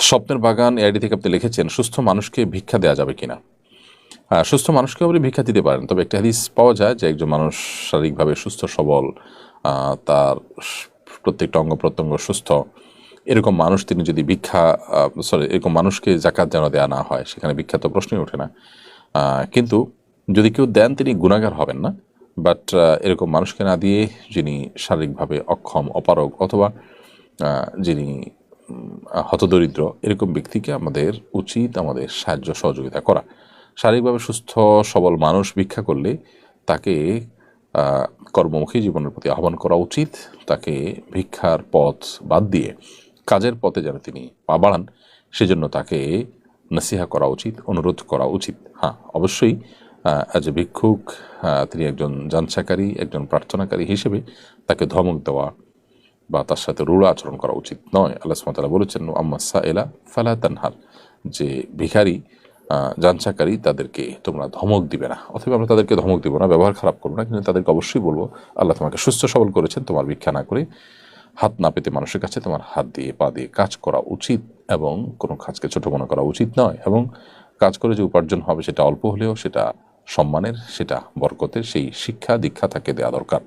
স্বপ্নের বাগান এআইডি থেকে আপনি লিখেছেন সুস্থ মানুষকে ভিক্ষা দেওয়া যাবে কিনা? আহ, সুস্থ মানুষকে আপনি ভিক্ষা দিতে পারেন তবে একটা হাদিস পাওয়া যায় যে একজন মানুষ শারীরিকভাবে সুস্থ সবল তার প্রত্যেকটা অঙ্গ প্রত্যঙ্গ সুস্থ। এরকম মানুষ তিনি যদি ভিক্ষা সরি এরকম মানুষকে জাকাত যেন দেওয়া না হয় সেখানে বিখ্যাত প্রশ্নই ওঠে না। কিন্তু যদি কেউ দেন তিনি গুণাগার হবেন না। বাট এরকম মানুষকে না দিয়ে যিনি শারীরিকভাবে অক্ষম অপারগ অথবা যিনি হতদরিদ্র এরকম ব্যক্তিকে আমাদের উচিত আমাদের সাহায্য সহযোগিতা করা। শারীরিকভাবে সুস্থ, সবল মানুষ ভিক্ষা করলে তাকে কর্মমুখী জীবনের প্রতি আহ্বান করা উচিত। তাকে ভিক্ষার পথ বাদ দিয়ে কাজের পথে যেন তিনি পা বাড়ান, সেজন্য তাকে নসিহা করা উচিত, অনুরোধ করা উচিত। হ্যাঁ অবশ্যই অ্যাজ এ ভিক্ষুক তিনি একজন যাঞ্চাকারী, একজন প্রার্থনাকারী হিসেবে তাকে ধমক দেওয়া বা তার সাথে রূঢ় আচরণ করা উচিত নয়। আল্লাহ সুমতালা বলেছেন আম্মা সাএলা ফালা তানহার। যে ভিখারি যাঞ্চাকারী তাদেরকে তোমরা ধমক দিবে না। অথবা আমরা তাদেরকে ধমক দিব না, ব্যবহার খারাপ করব না, কিন্তু তাদেরকে অবশ্যই বলব, আল্লাহ তোমাকে সুস্থ সবল করেছেন, তোমার ভিক্ষা না করে হাত না পেতে মানুষের কাছে তোমার হাত দিয়ে, পা দিয়ে কাজ করা উচিত এবং কোনো কাজকে ছোট মনে করা উচিত নয় এবং কাজ করে যে উপার্জন হবে সেটা অল্প হলেও সেটা সম্মানের, সেটা বরকতের, সেই শিক্ষা দীক্ষা তাকে দেওয়া দরকার।